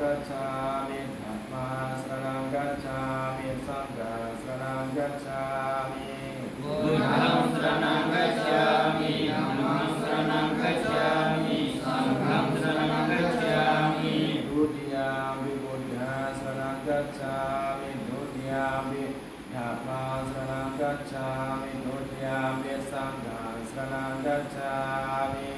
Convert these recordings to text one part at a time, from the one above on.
กัจฉามิธรรมาสรณังกัจฉามิสังฆาสรณังกัจฉามิบุทธังสรณังกัจฉามิธรรมางสรณังกัจฉามิสังฆังสรณังกัจฉามิดุติยามิบุญยาสรณังกัจฉามิดุติยามิธรรมาสรณังกัจฉามิดุติยามิสังฆาสรณังกัจฉามิ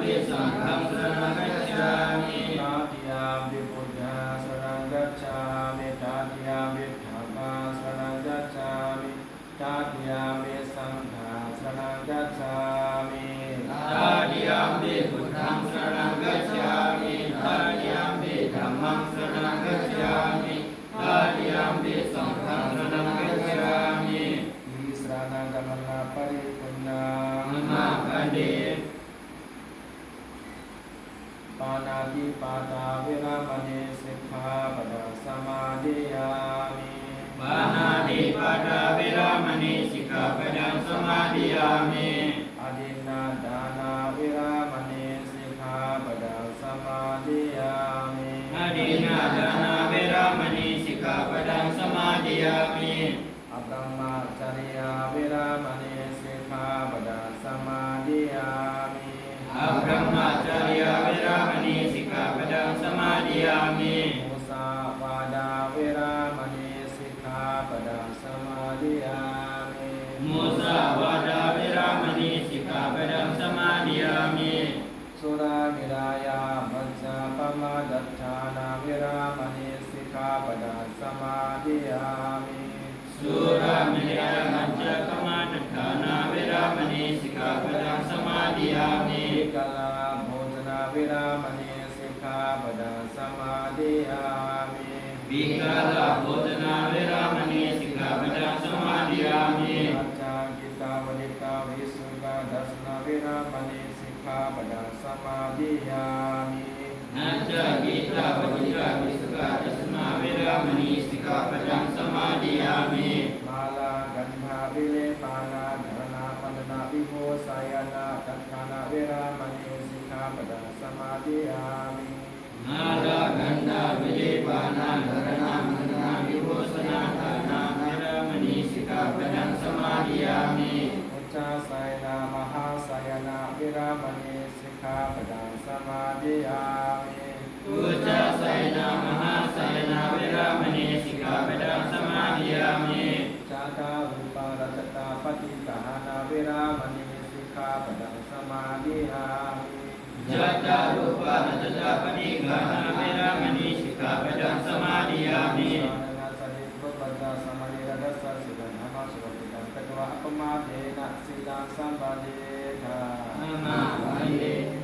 ปิสังฆังสรณัจฉามิตาติยามปิพุทธาสรณักจฉามิตาติยามปิธัมมาสรณักจฉามิตาติยามปิสังฆาสรณักจฉามิตาติยมปิพุทธังสรณักจฉามิตาติยมปิธัมมังสรณักจฉามิตาติยมปิสังฆังสรณักจฉามิอิสรานังกัมมนาปริปุณนามาคันเด ปานาติปาตาเวรามณีสิกขาปดาสมาธิยามิปานาติปาตาเวรามณีสิกขาปดังสมาธิยามิอดินนาดานาเวรามณีสิกขาปดาสมาธิยามิอดีนาดานาเวรามณีสิกขาปดังสมาธิยามิอัปปมาจาริยาเวรามณีสิกขาปดาสมาธิยามิอาพระมาจาริยา ณีสิกขาปดาสมาธิยามิสุร วิรามณีสิกขาปดาสมาธิยามิอุจจาไสนามหาไสนาเวรามณีสิกขาปดังสมาธิยามิจาตาอุปารัจตาปฏิกานาวิรามณีสิกขาปดาสมาธิยามิจัตตารุปานัจจตาปฏิกานาเว มาเทนะสีลังสัมปะเทนะนามาเท